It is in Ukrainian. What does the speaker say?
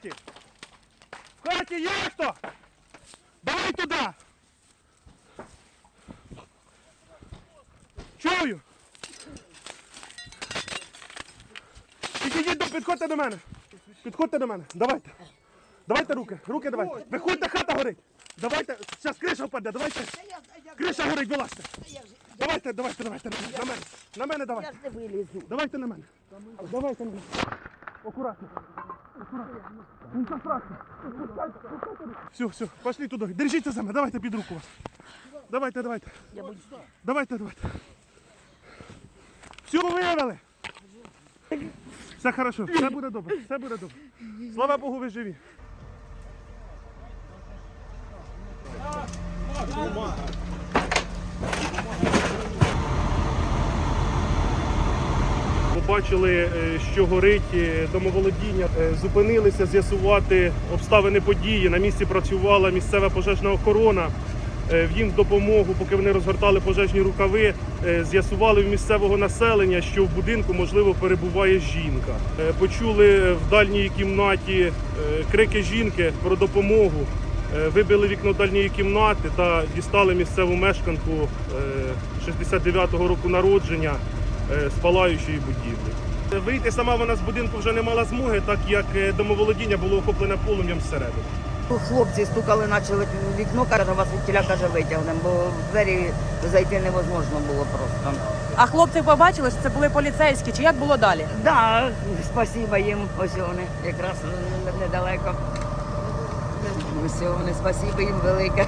хаті? В хаті є хто? Давай туди. Чую. Підійдіть до, підходьте до мене. Підходьте до мене. Давайте. Давайте руки. Руки давайте. Виходьте, хата горить. Давайте. Зараз криша впаде. Давайте. Криша горить, вилазьте. Давайте, давайте, давайте. На мене. На мене давайте. Давайте на мене. Давайте на мене. Нічого страшного. Все, все, пошли туди. Держіться за мене, давайте під руку вас. Давайте, давайте. Давайте, давайте. Все виявили. Все хорошо, все буде добре, все буде добре. Слава Богу, ви живі. Побачили, е, що горить е, домоволодіння, Е, зупинилися з'ясувати обставини події. На місці працювала місцева пожежна охорона. В їм в допомогу, поки вони розгортали пожежні рукави, з'ясували в місцевого населення, що в будинку можливо перебуває жінка. Почули в дальній кімнаті крики жінки про допомогу. Вибили вікно дальньої кімнати та дістали місцеву мешканку е, 69-го року народження з палаючої будівлі. Е, Вийти сама вона з будинку вже не мала змоги, так як е, домоволодіння було охоплене полум'ям зсередини. Хлопці стукали, почали вікно, каже, вас від тіля каже, витягнемо, бо в двері зайти невозможно було просто. А хлопці побачили, що це були поліцейські, чи як було далі? Да, спасіба їм, ось вони, якраз недалеко. Ось вони, спасіба їм велике.